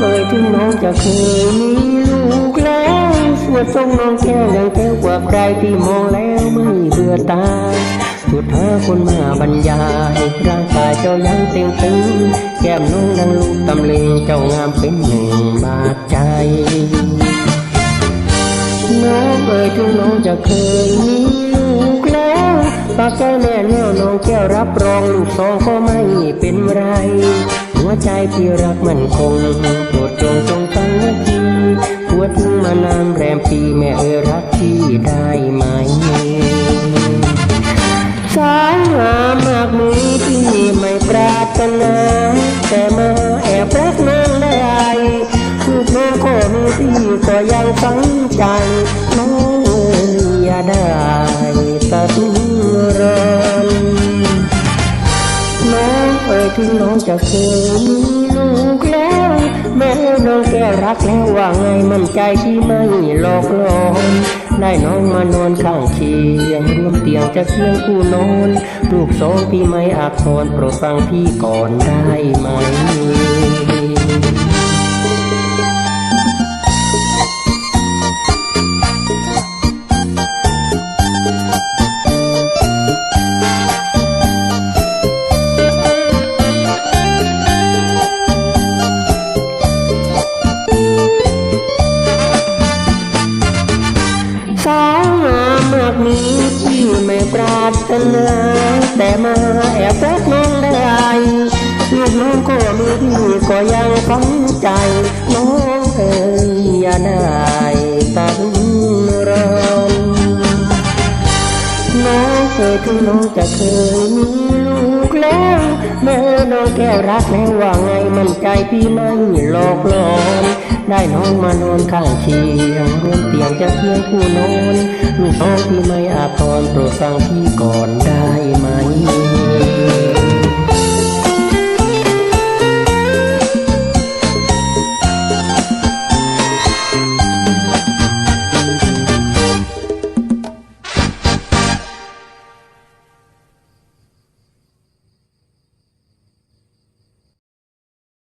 เอ่ยถึงน้องจะเคยมีลูกแล้วสวดทรงน้องแก้วยังแก้วกว่าใครที่มองแล้วไม่เบื่อตาสุดหาคนมาบรรยายร่างกายเจ้ายังเต็งตึงแก้มน้องดังลูกตำเลงเจ้างามเป็นหนึ่งบาดใจน้องเอ่ยถึงน้องจะเคยมีลูกแล้วปากแก้วแน่แน่น้องแก้วรับรองลูกสองก็ไม่เป็นไร วใจพี่รักมันคงโปรดจงจงตั้งนาทีหัวถึงมานานแรมปีแม่เอ่ยรักที่ได้ไหมสายหามากมือที่ไม่ปรารถนาแต่มา จะเคยมีลูกแล้วแม่น้องแก้วรักแล้วว่าไงมั่นใจที่ไม่หลอกลวงได้น้องมานอนข้างเคียงร่วมเตียงจะเคียงคู่นอนลูกสองพี่ไม่อาจทนโปรดฟังพี่ก่อนได้ไหมามมากมีที่ไม่ปรารถนาแต่มาแอบรักน้องได้ลูกน้องก็มีที่ก็ยังฝังใจ น้องเอ๋ยอย่าได้ตัดรอนน้องเคยถึงน้องจะเคยมีลูกแล้วแม่น้องแก้วรักแล้วว่าไงมันใจพี่ไม่หลอกหลอนได้น้องมานอนข้างเคียงร่วมเตียงจะเคียงคู่นอน ลูกน้องพี่ไม่อาพรโปรดฟังพี่ก่อนได้